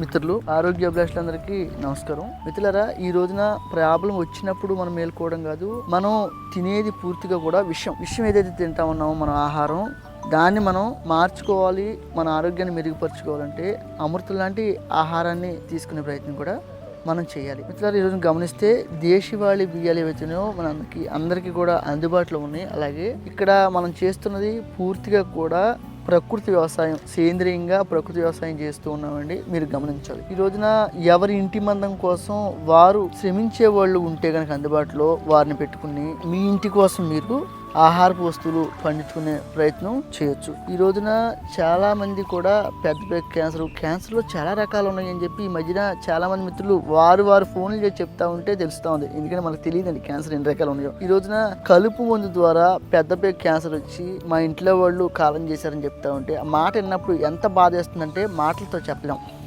మిత్రులు ఆరోగ్య అభిలాషులందరికీ నమస్కారం. మిత్రులరా ఈ రోజున ప్రాబ్లం వచ్చినప్పుడు మనం మేల్కోవడం కాదు మనం తినేది పూర్తిగా కూడా విషయం విషయం ఏదైతే తింటా ఉన్నామో మన ఆహారం దాన్ని మనం మార్చుకోవాలి మన ఆరోగ్యాన్ని మెరుగుపరచుకోవాలంటే అమృతం లాంటి ఆహారాన్ని తీసుకునే ప్రయత్నం కూడా మనం చేయాలి. మిత్రులారా ఈరోజు గమనిస్తే దేశవాళీ బియ్యాలు ఏవైతున్నాయో మనకి అందరికీ కూడా అందుబాటులో ఉన్నాయి. అలాగే ఇక్కడ మనం చేస్తున్నది పూర్తిగా కూడా ప్రకృతి వ్యవసాయం సేంద్రియంగా ప్రకృతి వ్యవసాయం చేస్తూ ఉన్నామండి. మీరు గమనించాలి. ఈ రోజున ఎవరి ఇంటి మందం కోసం వారు శ్రమించే వాళ్ళు ఉంటే కనుక అందుబాటులో వారిని పెట్టుకుని మీ ఇంటి కోసం మీరు ఆహారపు వస్తువులు పండించుకునే ప్రయత్నం చేయొచ్చు. ఈ రోజున చాలామంది కూడా పెద్ద పెద్ద క్యాన్సర్ క్యాన్సర్లో చాలా రకాలు ఉన్నాయి అని చెప్పి ఈ మధ్యన చాలామంది మిత్రులు వారు వారు ఫోన్లు చేసి చెప్తా ఉంటే తెలుస్తూ ఉంది. ఎందుకంటే మనకు తెలియదండి క్యాన్సర్ ఎన్ని రకాలు ఉన్నాయో. ఈ రోజున కలుపు మందు ద్వారా పెద్ద పెద్ద క్యాన్సర్ వచ్చి మా ఇంట్లో వాళ్ళు కాలం చేశారని చెప్తా ఉంటే ఆ మాట విన్నప్పుడు ఎంత బాధ వేస్తుందంటే మాటలతో చెప్పలేం.